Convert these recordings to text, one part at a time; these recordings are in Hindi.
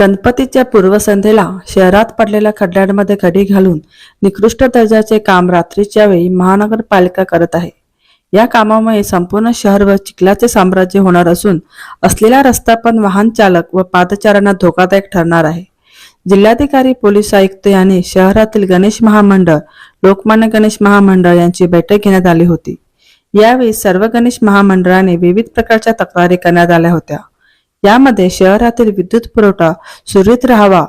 गणपतीच्या पूर्वसंध्येला शहरात पडलेल्या खड्ड्यांमध्ये खडी घालून निकृष्ट दर्जाचे काम रात्रीच्या वेळी महानगरपालिका करत आहे. या कामामुळे संपूर्ण शहरभर चिखलाचे साम्राज्य होणार असून असलेला रस्ता पण वाहन चालक व पादचाऱ्यांना धोकादायक ठरणार आहे. जिल्हाधिकारी पोलीस आयुक्त यांनी शहरातील गणेश महामंडळ लोकमान्य गणेश महामंडळ यांची बैठक घेण्यात आली होती. यावेळी सर्व गणेश महामंडळाने विविध प्रकारच्या तक्रारी करण्यात आल्या होत्या. यामध्ये शहरातील विद्युत पुरवठा सुरळीत राहावा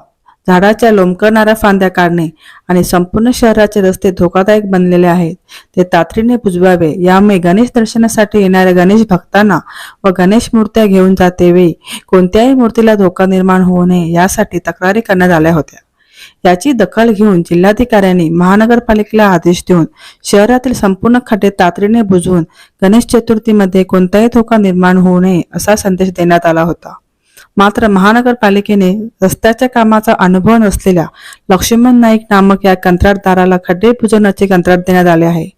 झाडाच्या लोमकणाऱ्या फांद्या काढणे आणि संपूर्ण शहराचे रस्ते धोकादायक बनलेले आहेत. ते तातडीने बुजवावे. यामुळे गणेश दर्शनासाठी येणाऱ्या गणेश भक्तांना व गणेश मूर्त्या घेऊन जाते वेळी कोणत्याही मूर्तीला धोका निर्माण होऊ नये यासाठी तक्रारी करण्यात आल्या होत्या. याची दखल घेऊन जिल्हाधिकाऱ्यांनी महानगरपालिकेला आदेश देऊन शहरातील संपूर्ण खड्डे तातडीने बुजवून गणेश चतुर्थीमध्ये कोणताही धोका निर्माण होऊ नये असा संदेश देण्यात आला होता. मात्र महानगरपालिकेने रस्त्याच्या कामाचा अनुभव नसलेल्या लक्ष्मण नाईक नामक या कंत्राटदाराला खड्डे बुजवण्याचे कंत्राट देण्यात आले आहे.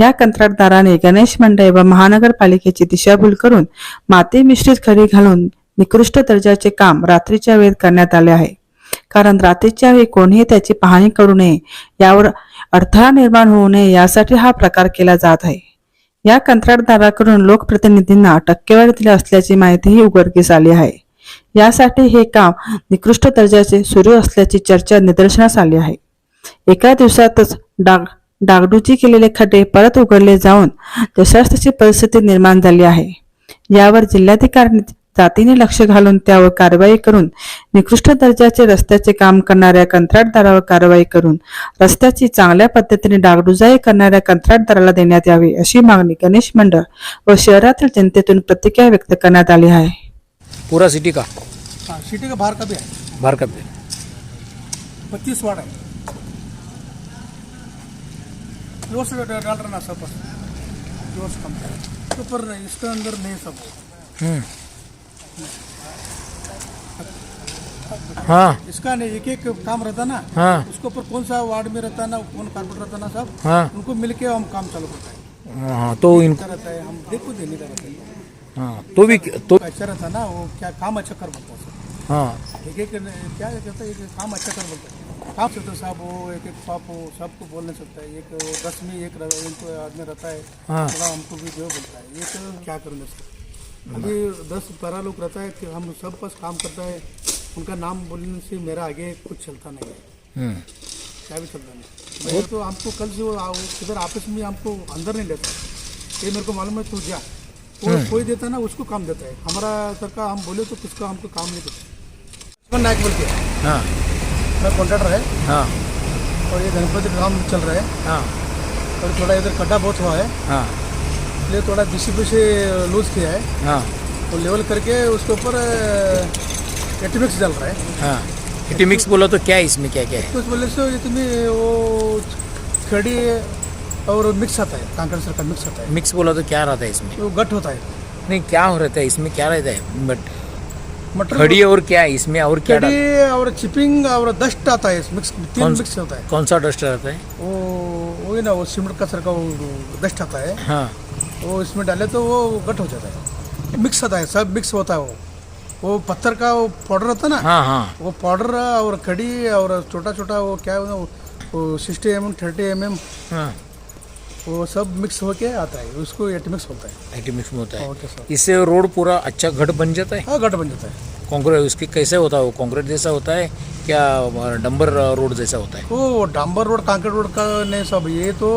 या कंत्राटदाराने गणेश मंडळ व महानगरपालिकेची दिशाभूल करून माती मिश्रित खडी घालून निकृष्ट दर्जाचे काम रात्रीच्या वेळेत करण्यात आले आहे. कारण रात्रीच्या वेळी कोणीही त्याची पाहणी करू नये यावर अडथळा निर्माण होऊ नये यासाठी हा प्रकार केला जात आहे. या कंत्राटदाराकडून लोकप्रतिनिधींना टक्केवारी दिली असल्याची माहितीही उघडकीस आली आहे. यासाठी हे काम निकृष्ट दर्जाचे सुरू असल्याची चर्चा निदर्शनास आली आहे. एका दिवसातच डाग डागडुजी केलेले खड्डे परत उघडले जाऊन तशाच परिस्थिती निर्माण झाली आहे. यावर जिल्हाधिकारी जातीने लक्ष घालून त्यावर कारवाई करून निकृष्ट दर्जाचे रस्त्याचे काम करणाऱ्या कंत्राटदारावर कारवाई करून रस्त्याची चांगल्या पद्धतीने डागडुजाई करणाऱ्या कंत्राटदाराला देण्यात यावी अशी मागणी गणेश मंडळ व शहरातील जनतेतून प्रतिक्रिया व्यक्त करण्यात आली आहे. पूरा सिटी का? हाँ सिटी का बाहर का भी है बाहर का भी पच्चीस वार्ड है रोज डाल रहा ना सब रोज कम तो पर इसके अंदर नहीं सब हम्म। हाँ। इसका नहीं एक एक काम रहता ना हाँ। उसके ऊपर कौन सा वार्ड में रहता ना कौन कारपोरेट रहता ना सब हाँ। उनको मिलके हम काम चालू करते हैं। हाँ तो इनको रहता है हम देखो देने का रहता है। हाँ तो भी तो अच्छा रहता ना वो क्या काम अच्छा कर बोलता है हाँ। एक एक क्या कहता है एक काम अच्छा कर बोलता है। काम से तो साहब हो एक एक पाप हो सबको बोल नहीं सकता है। एक दस में एक इनको आदमी रहता है हाँ। थोड़ा हमको भी जो बोलता है ये तो क्या करूँगा अभी दस बारह लोग रहता है कि हम सब पास काम करता है। उनका नाम बोलने से मेरा आगे कुछ चलता नहीं है। हम्म। क्या भी चलता नहीं मैं तो हमको कल से वो इधर ऑफ़िस में हमको अंदर नहीं लेता। ये मेरे को मालूम है तू जा। वो कोई देता ना उसको काम देता है। हमारा सरकार हम बोले तो किसका हमको काम नहीं देता। नायक बोल के हाँ। मैं कॉन्ट्रैक्टर है। हाँ। और ये गणपति काम चल रहा है। हाँ। और थोड़ा इधर खड्डा बहुत हुआ है। हाँ। इसलिए थोड़ा बीसी से लूज किया है। हाँ। वो लेवल करके उसके ऊपर एटीमिक्स डाल रहा है। हाँ। हिटी मिक्स बोला तो क्या है इसमें क्या क्या है? तो उस बोले से ये तुम्हें वो खड़ी और मिक्स आता है कांकड़ सर का मिक्स आता है। मिक्स बोला तो क्या रहता है इसमें? वो गट होता है। नहीं क्या हो रहता है इसमें क्या रहता है? बट मटर खड़ी और क्या है इसमें और क्या खड़ी और चिपिंग और डस्ट आता है मिक्स तीन मिक्स होता है। कौन सा डस्ट रहता है? वो वही ना वो सीमेंट का सर का वो डस्ट आता है। हाँ। वो इसमें डाले तो वो गट हो जाता है। मिक्स होता है सब मिक्स होता है वो। वो पत्थर का वो पाउडर होता है ना? हाँ हाँ। वो पाउडर और खड़ी और छोटा छोटा वो क्या है sixty M M thirty M M हाँ। वो सब मिक्स होके आता है उसको एट मिक्स होता है। हिटी मिक्स में होता है। ओके सर इससे रोड पूरा अच्छा घट बन जाता है? हाँ घट बन जाता है। कॉन्क्रीट उसकी कैसे होता है? वो कॉन्क्रीट जैसा होता है क्या डंबर रोड जैसा होता है? वो डांबर रोड कांक्रीट रोड का नहीं सब ये तो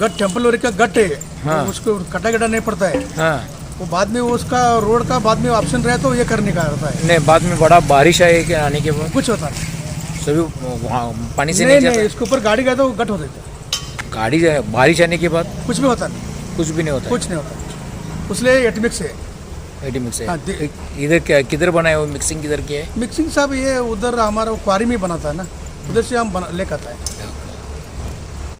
गट टेम्पलरी का गट है हाँ। तो उसको कटा कटा नहीं पड़ता है। हाँ। वो बाद में उसका रोड का बाद में ऑप्शन रहे तो ये करने का रहता है। नहीं बाद में बड़ा बारिश आए के आने के बाद? कुछ होता नहीं। सभी वहाँ पानी से नहीं नहीं नहीं इसके ऊपर गाड़ी गए तो गट है गाड़ी जाए बारिश आने के बाद? कुछ भी होता नहीं। कुछ भी नहीं होता कुछ नहीं होता। इसलिए एटमिक्स है। है। हाँ, इधर क्या किधर बना है वो? मिक्सिंग किधर की है? मिक्सिंग साहब ये उधर हमारा क्वारी में बनाता है ना उधर से हम लेकर आता है।